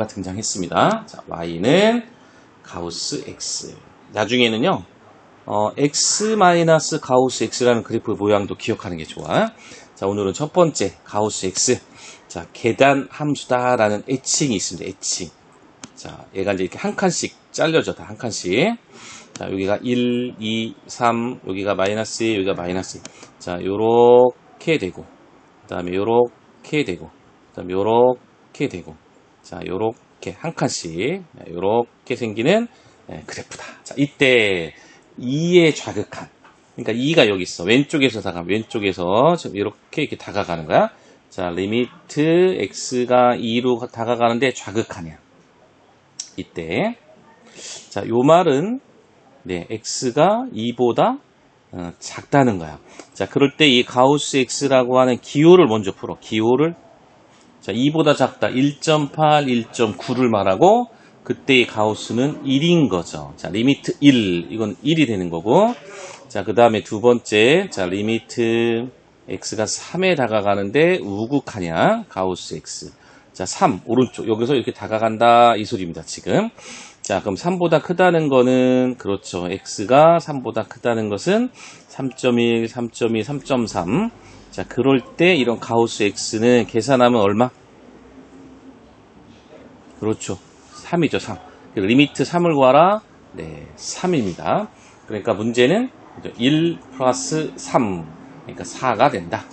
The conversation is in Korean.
그래프가 등장했습니다. 자, y는 가우스 x. 나중에는요, 어, x 가우스 x라는 그래프 모양도 기억하는 게 좋아. 자, 오늘은 첫 번째 가우스 x. 자, 계단 함수다라는 애칭이 있습니다. 애칭. 자, 얘가 이제 이렇게 한 칸씩 잘려져, 다 한 칸씩. 자, 여기가 1, 2, 3, 여기가 마이너스 1, 여기가 마이너스 1. 자, 요렇게 되고, 그 다음에 요렇게 되고, 그 다음에 요렇게 되고, 자, 요렇게 한 칸씩, 요렇게 생기는 예, 그래프다. 자, 이때 2의 좌극한. 그러니까 2가 여기 있어. 왼쪽에서 다가, 왼쪽에서 이렇게 이렇게 다가가는 거야. 자, 리미트 x가 2로 다가가는데 좌극하냐. 이때. 자, 요 말은 네, x가 2보다 어, 작다는 거야. 자, 그럴 때 이 가우스 x라고 하는 기호를 먼저 풀어. 기호를 자, 2보다 작다. 1.8, 1.9를 말하고 그때 이 가우스는 1인 거죠. 자, 리미트 1. 이건 1이 되는 거고. 자, 그 다음에 두 번째. 자, 리미트 x가 3에 다가가는데 우극하냐? 가우스 x. 자, 3. 오른쪽. 여기서 이렇게 다가간다. 이 소리입니다. 지금. 자, 그럼 3보다 크다는 거는, 그렇죠. x가 3보다 크다는 것은 3.1, 3.2, 3.3. 자, 그럴 때 이런 가우스 x는 계산하면 얼마? 그렇죠. 3이죠, 3. 리미트 3을 구하라. 네, 3입니다. 그러니까 문제는 1 플러스 3. 그러니까 4가 된다.